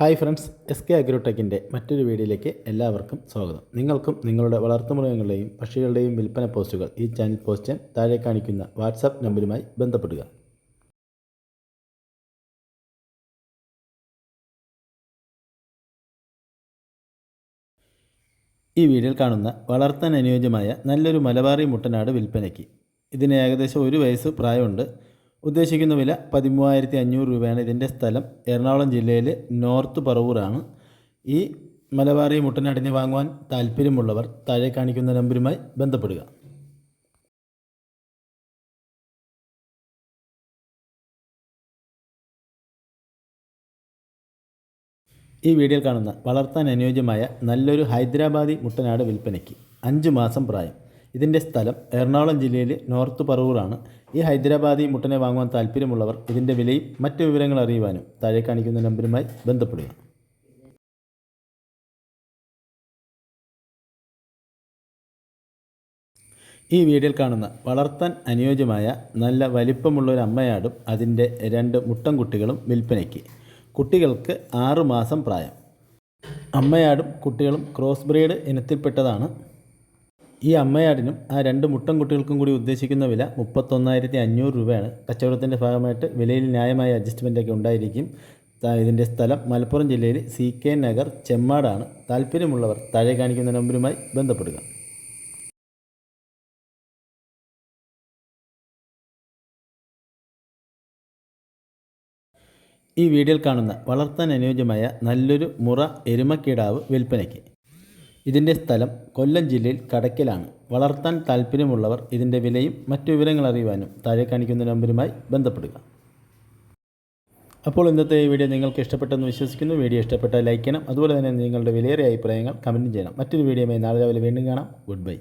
Hi friends S K അഗ്രോടെക്കിന്റെ മറ്റൊരു വീഡിയോയിലേക്ക് എല്ലാവർക്കും സ്വാഗതം. നിങ്ങൾക്കും നിങ്ങളുടെ വളർത്തുമൃഗങ്ങളുടെയും പക്ഷികളുടെയും വിൽപ്പന പോസ്റ്റുകൾ ഈ ചാനൽ പോസ്റ്റ് ചെയ്യാൻ താഴെ കാണിക്കുന്ന വാട്സാപ്പ് നമ്പറുമായി ബന്ധപ്പെടുക. ഈ വീഡിയോയിൽ കാണുന്ന വളർത്താൻ അനുയോജ്യമായ നല്ലൊരു മലബാറി മുട്ടനാട് വിൽപ്പനയ്ക്ക്. ഇതിന് ഏകദേശം ഒരു വയസ്സ് പ്രായമുണ്ട്. ഉദ്ദേശിക്കുന്ന വില പതിമൂവായിരത്തി അഞ്ഞൂറ് രൂപയാണ്. ഇതിന്റെ സ്ഥലം എറണാകുളം ജില്ലയിൽ നോർത്ത് പറവൂറാണ്. ഈ മലബാറി മുട്ടനാടിനെ വാങ്ങുവാൻ താല്പര്യമുള്ളവർ താഴെ കാണിക്കുന്ന നമ്പരുമായി ബന്ധപ്പെടുക. ഈ വീഡിയോയിൽ കാണുന്ന വളർത്താൻ അനുയോജ്യമായ നല്ലൊരു ഹൈദരാബാദി മുട്ടനാട് വിൽപ്പനയ്ക്ക് അഞ്ച് മാസം പ്രായം. ഇതിന്റെ സ്ഥലം എറണാകുളം ജില്ലയിലെ നോർത്ത് പറവൂറാണ്. ഈ ഹൈദരാബാദി മുട്ടനെ വാങ്ങുവാൻ താല്പര്യമുള്ളവർ ഇതിന്റെ വിലയും മറ്റ് വിവരങ്ങൾ അറിയുവാനും താഴെ കാണിക്കുന്ന നമ്പരുമായി ബന്ധപ്പെടുക. ഈ വീഡിയോയിൽ കാണുന്ന വളർത്താൻ അനുയോജ്യമായ നല്ല വലിപ്പമുള്ള ഒരു അമ്മയാടും അതിന്റെ രണ്ട് മുട്ടൻകുട്ടികളും വിൽപ്പനയ്ക്ക്. കുട്ടികൾക്ക് ആറുമാസം പ്രായം. അമ്മയാടും കുട്ടികളും ക്രോസ് ബ്രീഡ് ഇനത്തിൽപ്പെട്ടതാണ്. ഈ അമ്മയാടിനും ആ രണ്ട് മുട്ടൻ കുട്ടികൾക്കും കൂടി ഉദ്ദേശിക്കുന്ന വില മുപ്പത്തൊന്നായിരത്തി അഞ്ഞൂറ് രൂപയാണ്. കച്ചവടത്തിന്റെ ഭാഗമായിട്ട് വിലയിൽ ന്യായമായ അഡ്ജസ്റ്റ്മെന്റൊക്കെ ഉണ്ടായിരിക്കും. ഇതിന്റെ സ്ഥലം മലപ്പുറം ജില്ലയിൽ സി കെ നഗർ ചെമ്മാടാണ്. താല്പര്യമുള്ളവർ താഴെ കാണിക്കുന്ന നമ്പരുമായി ബന്ധപ്പെടുക. ഈ വീഡിയോയിൽ കാണുന്ന വളർത്താൻ അനുയോജ്യമായ നല്ലൊരു മുറ എരുമക്കിടാവ് വിൽപ്പനയ്ക്ക്. ഇതിന്റെ സ്ഥലം കൊല്ലം ജില്ലയിൽ കടക്കലാണ് വളർത്താൻ താല്പര്യമുള്ളവർ ഇതിന്റെ വിലയും മറ്റു വിവരങ്ങൾ അറിയുവാനും താഴെ കാണിക്കുന്ന നമ്പരുമായി ബന്ധപ്പെടുക. അപ്പോൾ ഇന്നത്തെ ഈ വീഡിയോ നിങ്ങൾക്ക് ഇഷ്ടപ്പെട്ടെന്ന് വിശ്വസിക്കുന്നു. വീഡിയോ ഇഷ്ടപ്പെട്ടാൽ ലൈക്ക് ചെയ്യണം. അതുപോലെ തന്നെ നിങ്ങളുടെ വിലയേറിയ അഭിപ്രായങ്ങൾ കമന്റ് ചെയ്യണം. മറ്റൊരു വീഡിയോയുമായി നാളെ രാവിലെ വീണ്ടും കാണാം. Good bye.